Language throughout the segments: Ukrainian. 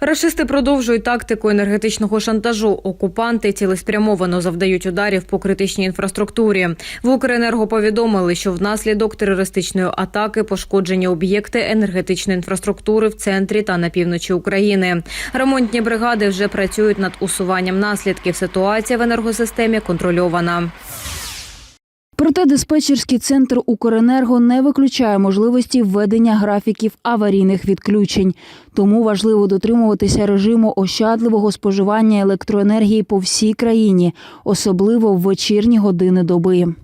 Рашисти продовжують тактику енергетичного шантажу. Окупанти цілеспрямовано завдають ударів по критичній інфраструктурі. В Укренерго повідомили, що внаслідок терористичної атаки пошкоджені об'єкти енергетичної інфраструктури в центрі та на півночі України. Ремонтні бригади вже працюють над усуванням наслідків. Ситуація в енергосистемі контрольована. Проте диспетчерський центр Укренерго не виключає можливості введення графіків аварійних відключень. Тому важливо дотримуватися режиму ощадливого споживання електроенергії по всій країні, особливо в вечірні години доби.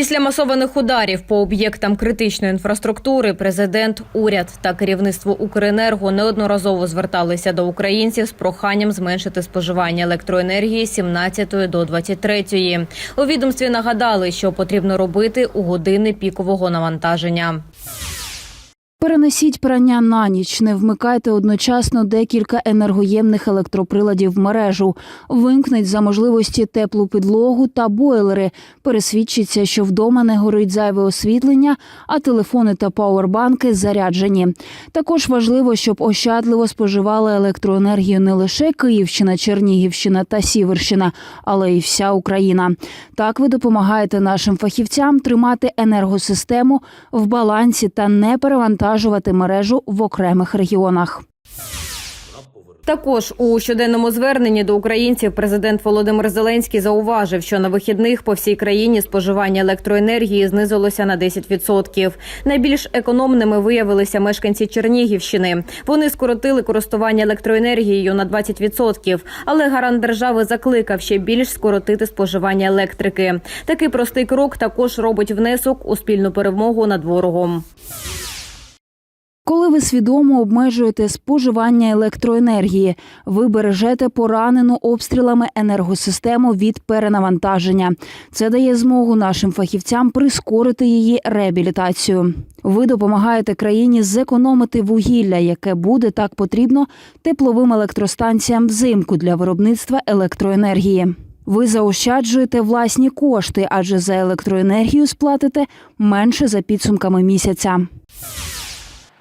Після масованих ударів по об'єктам критичної інфраструктури президент, уряд та керівництво Укренерго неодноразово зверталися до українців з проханням зменшити споживання електроенергії з 17 до 23. У відомстві нагадали, що потрібно робити у години пікового навантаження. Перенесіть прання на ніч, не вмикайте одночасно декілька енергоємних електроприладів в мережу. Вимкніть за можливості теплу підлогу та бойлери. Пересвідчіться, що вдома не горить зайве освітлення, а телефони та пауербанки заряджені. Також важливо, щоб ощадливо споживала електроенергію не лише Київщина, Чернігівщина та Сіверщина, але й вся Україна. Так ви допомагаєте нашим фахівцям тримати енергосистему в балансі та не перевантажувати мережу в окремих регіонах. Також у щоденному зверненні до українців президент Володимир Зеленський зауважив, що на вихідних по всій країні споживання електроенергії знизилося на 10%. Найбільш економними виявилися мешканці Чернігівщини. Вони скоротили користування електроенергією на 20%, але гарант держави закликав ще більш скоротити споживання електрики. Такий простий крок також робить внесок у спільну перемогу над ворогом. Коли ви свідомо обмежуєте споживання електроенергії, ви бережете поранену обстрілами енергосистему від перенавантаження. Це дає змогу нашим фахівцям прискорити її реабілітацію. Ви допомагаєте країні зекономити вугілля, яке буде так потрібно тепловим електростанціям взимку для виробництва електроенергії. Ви заощаджуєте власні кошти, адже за електроенергію сплатите менше за підсумками місяця.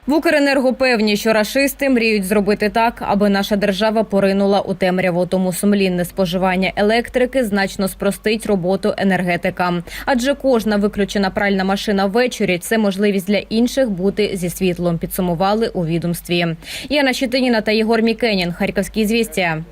В Укренерго певні, що рашисти мріють зробити так, аби наша держава поринула у темряву. Тому сумлінне споживання електрики значно спростить роботу енергетикам. Адже кожна виключена пральна машина ввечері це можливість для інших бути зі світлом. Підсумували у відомстві. Яна Щетиніна та Єгор Мікенін. Харківські звістя.